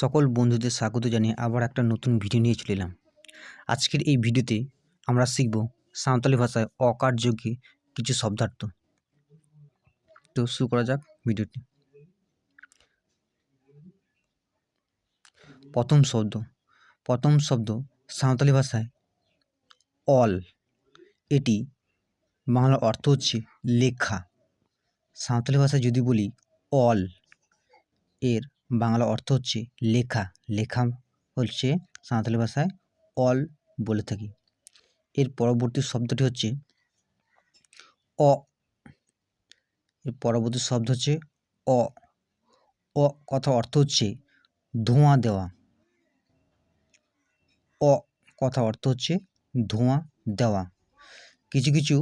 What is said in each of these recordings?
সকল বন্ধুদের স্বাগত জানিয়ে আবার একটা নতুন ভিডিও নিয়ে চলে এলাম। আজকের এই ভিডিওতে আমরা শিখব সাঁওতালি ভাষায় অকার্যকে কিছু শব্দার্থ। তো শুরু করা যাক ভিডিওটি। প্রথম শব্দ। প্রথম শব্দ সাঁওতালি ভাষায় অল। এটি বাংলার অর্থ হচ্ছে লেখা। সাঁওতালি ভাষায় যদি বলি অল, এর বাংলা অর্থ হচ্ছে লেখা। লেখা হচ্ছে সাঁওতালি ভাষায় অল বলে থাকি। এর পরবর্তী শব্দটি হচ্ছে অ। এর পরবর্তী শব্দ হচ্ছে অ। অ কথা অর্থ হচ্ছে ধোঁয়া দেওয়া। অ কথা অর্থ হচ্ছে ধোঁয়া দেওয়া। কিছু কিছু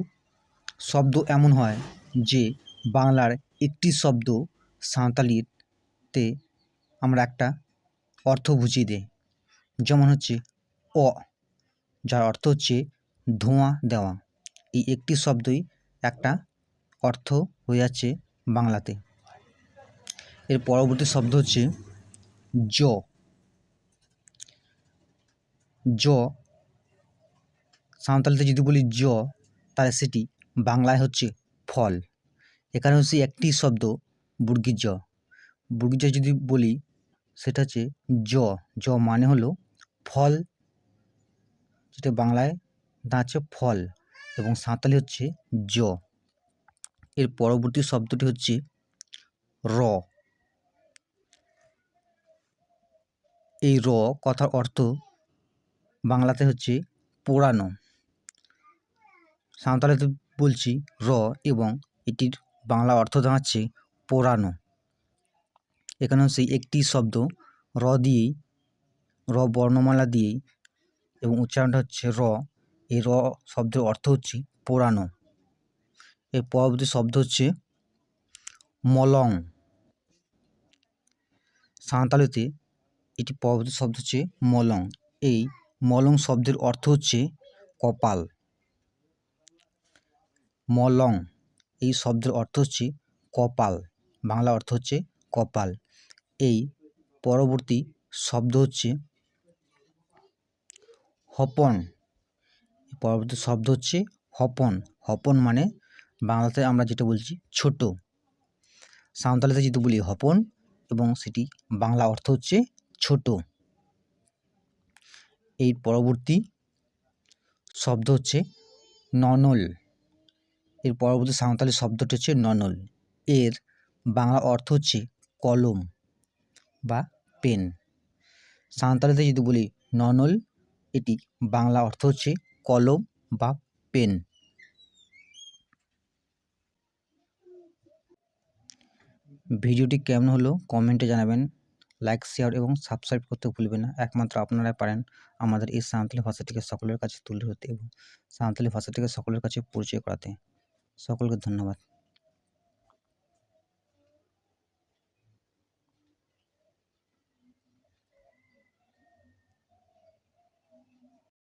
শব্দ এমন হয় যে বাংলার একটি শব্দ সাঁওতালিতে আমরা একটা অর্থ বুঝিয়ে দেয় যেমন হচ্ছে অ, যার অর্থ হচ্ছে ধোঁয়া দেওয়া। এই একটি শব্দই একটা অর্থ হয়ে যাচ্ছে বাংলাতে। এর পরবর্তী শব্দ হচ্ছে জ। জ সাঁওতালিতে যদি বলি জ, তাহলে সেটি বাংলায় হচ্ছে ফল। এখানে হচ্ছে একটি শব্দ বুর্গির জ বুর্গির জ যদি বলি সেটা হচ্ছে জ। জ মানে হলো ফল, যেটা বাংলায় দাঁড়াচ্ছে ফল এবং সাঁতালি হচ্ছে জ। এর পরবর্তী শব্দটি হচ্ছে র। এই র কথার অর্থ বাংলাতে হচ্ছে পোড়ানো। সাঁওতালিতে বলছি র এবং এটির বাংলা অর্থ দাঁড়াচ্ছে পোড়ানো। এখানেও সেই একটি শব্দ, র দিয়েই, র বর্ণমালা দিয়েই, এবং উচ্চারণটা হচ্ছে র। এই র শব্দের অর্থ হচ্ছে পোড়ানো। এর পরবর্তী শব্দ হচ্ছে মলং। সাঁওতালিতে এটি পরবর্তী শব্দ হচ্ছে মলং। এই মলং শব্দের অর্থ হচ্ছে কপাল। মলং, এই শব্দের অর্থ হচ্ছে কপাল। বাংলা অর্থ হচ্ছে কপাল। এই পরবর্তী শব্দ হচ্ছে হপন। পরবর্তী শব্দ হচ্ছে হপন। হপন মানে বাংলাতে আমরা যেটা বলছি ছোট। সাঁওতালিতে যদি বলি হপন এবং সেটি বাংলা অর্থ হচ্ছে ছোট। এই পরবর্তী শব্দ হচ্ছে ননল। এর পরবর্তী সাঁওতালি শব্দটি হচ্ছে ননল। এর বাংলা অর্থ হচ্ছে কলম। বা পেন। সাঁওতালিতে যদি বলি ননল, এটি বাংলা অর্থ হচ্ছে কলম বা পেন। ভিডিওটি কেমন হলো কমেন্টে জানাবেন। লাইক শেয়ার এবং সাবস্ক্রাইব করতে ভুলবেন না। একমাত্র আপনারাই পারেন আমাদের এই সাঁওতালি ভাষাটিকে সকলের কাছে তুলে ধরতে এবং সাঁওতালি ভাষাটিকে সকলের কাছে পরিচয় করাতে। সকলকে ধন্যবাদ।